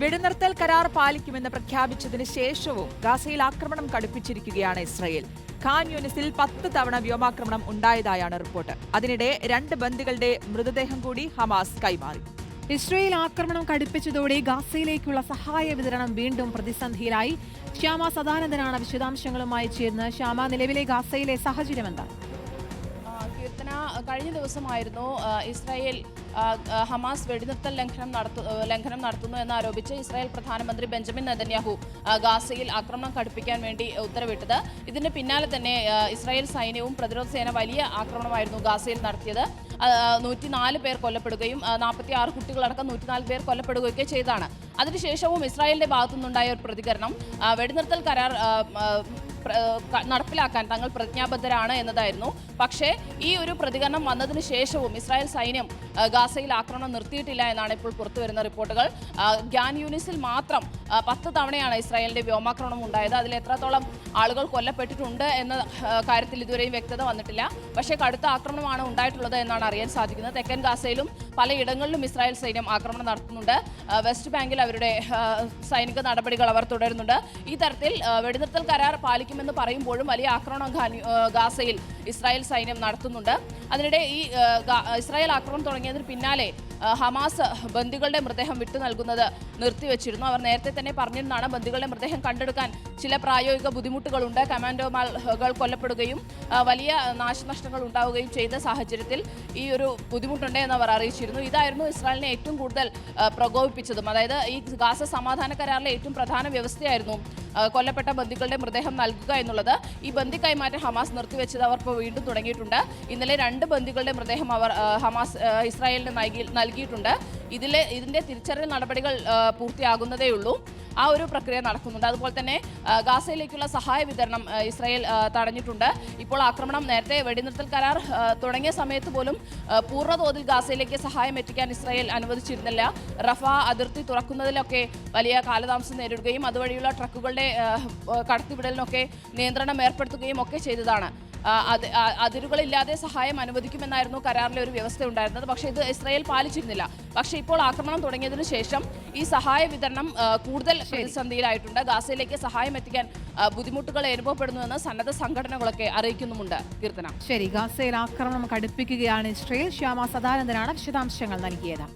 വെടിനിർത്തൽ കരാർ പാലിക്കുമെന്ന് പ്രഖ്യാപിച്ചതിന് ശേഷവും ഗാസയിൽ ആക്രമണം കടുപ്പിച്ചിരിക്കുകയാണ് ഇസ്രയേൽ. ഖാൻ യൂനിസിൽ പത്ത് തവണ വ്യോമാക്രമണം ഉണ്ടായതായാണ് റിപ്പോർട്ട്. അതിനിടെ രണ്ട് ബന്ദികളുടെ മൃതദേഹം കൂടി ഹമാസ് കൈമാറി. ഇസ്രയേൽ ആക്രമണം കടുപ്പിച്ചതോടെ ഗാസയിലേക്കുള്ള സഹായ വിതരണം വീണ്ടും പ്രതിസന്ധിയിലായി. ശ്യാമ സദാനന്ദനാണ് വിശദാംശങ്ങളുമായി ചേർന്ന് ശ്യാമ നിലവിലെ ഗാസയിലെ സാഹചര്യം എന്താണ്? കീർത്തന കഴിഞ്ഞ ദിവസമായിരുന്നു ഇസ്രായേൽ ഹമാസ് വെടിനിർത്തൽ ലംഘനം നടത്തു ലംഘനം നടത്തുന്നു എന്നാരോപിച്ച് ഇസ്രായേൽ പ്രധാനമന്ത്രി ബെഞ്ചമിൻ നെതന്യാഹു ഗാസയിൽ ആക്രമണം കടുപ്പിക്കാൻ വേണ്ടി ഉത്തരവിട്ടത്. ഇതിന് പിന്നാലെ തന്നെ ഇസ്രായേൽ സൈന്യവും പ്രതിരോധ സേന വലിയ ആക്രമണമായിരുന്നു ഗാസയിൽ നടത്തിയത്. നൂറ്റിനാല് പേർ കൊല്ലപ്പെടുകയും നാൽപ്പത്തി ആറ് കുട്ടികളടക്കം നൂറ്റിനാല് പേർ കൊല്ലപ്പെടുകയൊക്കെ ചെയ്താണ് അതിനുശേഷവും ഇസ്രായേലിന്റെ ഭാഗത്തുനിന്നുണ്ടായ ഒരു പ്രതികരണം വെടിനിർത്തൽ കരാർ നടപ്പിലാക്കാൻ തങ്ങൾ പ്രതിജ്ഞാബദ്ധരാണ് എന്നതായിരുന്നു. പക്ഷേ ഈ ഒരു പ്രതികരണം വന്നതിന് ശേഷവും ഇസ്രായേൽ സൈന്യം ഗാസയിൽ ആക്രമണം നിർത്തിയിട്ടില്ല എന്നാണ് ഇപ്പോൾ പുറത്തുവരുന്ന റിപ്പോർട്ടുകൾ. ഗ്യാൻ യൂണിസിൽ മാത്രം പത്ത് തവണയാണ് ഇസ്രായേലിന്റെ വ്യോമാക്രമണം ഉണ്ടായത്. അതിൽ എത്രത്തോളം ആളുകൾ കൊല്ലപ്പെട്ടിട്ടുണ്ട് എന്ന കാര്യത്തിൽ ഇതുവരെയും വ്യക്തത വന്നിട്ടില്ല. പക്ഷേ കടുത്ത ആക്രമണമാണ് ഉണ്ടായിട്ടുള്ളത് എന്നാണ് അറിയാൻ സാധിക്കുന്നത്. തെക്കൻ ഗാസയിലും പലയിടങ്ങളിലും ഇസ്രായേൽ സൈന്യം ആക്രമണം നടത്തുന്നുണ്ട്. വെസ്റ്റ് ബാങ്കിൽ അവരുടെ സൈനിക നടപടികൾ അവർ തുടരുന്നുണ്ട്. ഈ തരത്തിൽ വെടിനിർത്തൽ കരാർ പാലിക്കുമെന്ന് പറയുമ്പോഴും വലിയ ആക്രമണം ഗാസയിൽ ഇസ്രായേൽ സൈന്യം നടത്തുന്നുണ്ട്. അതിനിടെ ഈ ഇസ്രായേൽ ആക്രമണം തുടങ്ങിയതിന് പിന്നാലെ ഹമാസ് ബന്ദികളുടെ മൃതദേഹം വിട്ടു നൽകുന്നത് നിർത്തിവെച്ചിരുന്നു. അവർ നേരത്തെ തന്നെ പറഞ്ഞിരുന്നാണ് ബന്ദികളുടെ മൃതദേഹം കണ്ടെടുക്കാൻ ചില പ്രായോഗിക ബുദ്ധിമുട്ടുകളുണ്ട്. കമാൻഡോമാർകൾ കൊല്ലപ്പെടുകയും വലിയ നാശനഷ്ടങ്ങൾ ഉണ്ടാവുകയും ചെയ്ത സാഹചര്യത്തിൽ ഈ ഒരു ബുദ്ധിമുട്ടുണ്ട് എന്ന് അവർ അറിയിച്ചിരുന്നു. ഇതായിരുന്നു ഇസ്രായേലിനെ ഏറ്റവും കൂടുതൽ പ്രകോപിപ്പിച്ചതും. അതായത് ഈ ഗാസ സമാധാന കരാറിലെ ഏറ്റവും പ്രധാന വ്യവസ്ഥയായിരുന്നു കൊല്ലപ്പെട്ട ബന്ദികളുടെ മൃതദേഹം നൽകുക എന്നുള്ളത്. ഈ ബന്ദി കൈമാറ്റം ഹമാസ് നിർത്തിവെച്ചത് അവർ ഇപ്പോൾ വീണ്ടും തുടങ്ങിയിട്ടുണ്ട്. ഇന്നലെ രണ്ട് ബന്ദികളുടെ മൃതദേഹം അവർ ഹമാസ് ഇസ്രായേലിന് നൽകി നൽകിയിട്ടുണ്ട്. ഇതിലെ ഇതിന്റെ തിരിച്ചറിയൽ നടപടികൾ ആ, പൂർത്തിയാകുന്നതേ ഉള്ളൂ. ആ ഒരു പ്രക്രിയ നടക്കുന്നുണ്ട്. അതുപോലെ തന്നെ ഗാസയിലേക്കുള്ള സഹായ വിതരണം ഇസ്രായേൽ തടഞ്ഞിട്ടുണ്ട്. ഇപ്പോൾ ആക്രമണം നേരത്തെ വെടിനിർത്തൽ കരാർ തുടങ്ങിയ സമയത്ത് പോലും പൂർണതോതിൽ ഗാസയിലേക്ക് സഹായം എത്തിക്കാൻ ഇസ്രായേൽ അനുവദിച്ചിരുന്നില്ല. റഫ അതിർത്തി തുറക്കുന്നതിലൊക്കെ വലിയ കാലതാമസം നേരിടുകയും അതുവഴിയുള്ള ട്രക്കുകളുടെ കടത്തിവിടലിനൊക്കെ നിയന്ത്രണം ഏർപ്പെടുത്തുകയും ഒക്കെ ചെയ്തതാണ്. അതിരുകളില്ലാതെ സഹായം അനുവദിക്കുമെന്നായിരുന്നു കരാറിലെ ഒരു വ്യവസ്ഥ ഉണ്ടായിരുന്നത്. പക്ഷേ ഇത് ഇസ്രായേൽ പാലിച്ചിരുന്നില്ല. പക്ഷേ ഇപ്പോൾ ആക്രമണം തുടങ്ങിയതിനു ശേഷം ഈ സഹായ വിതരണം കൂടുതൽ പ്രതിസന്ധിയിലായിട്ടുണ്ട്. ഗാസയിലേക്ക് സഹായം എത്തിക്കാൻ ബുദ്ധിമുട്ടുകൾ അനുഭവപ്പെടുന്നുവെന്ന് സന്നദ്ധ സംഘടനകളൊക്കെ അറിയിക്കുന്നുമുണ്ട്. കീർത്തന. ശരി ഗാസയിൽ ആക്രമണം കടുപ്പിക്കുകയാണ് ഇസ്രയേൽ. ശ്യാമ സദാനന്ദനാണ് വിശദാംശങ്ങൾ നൽകിയത്.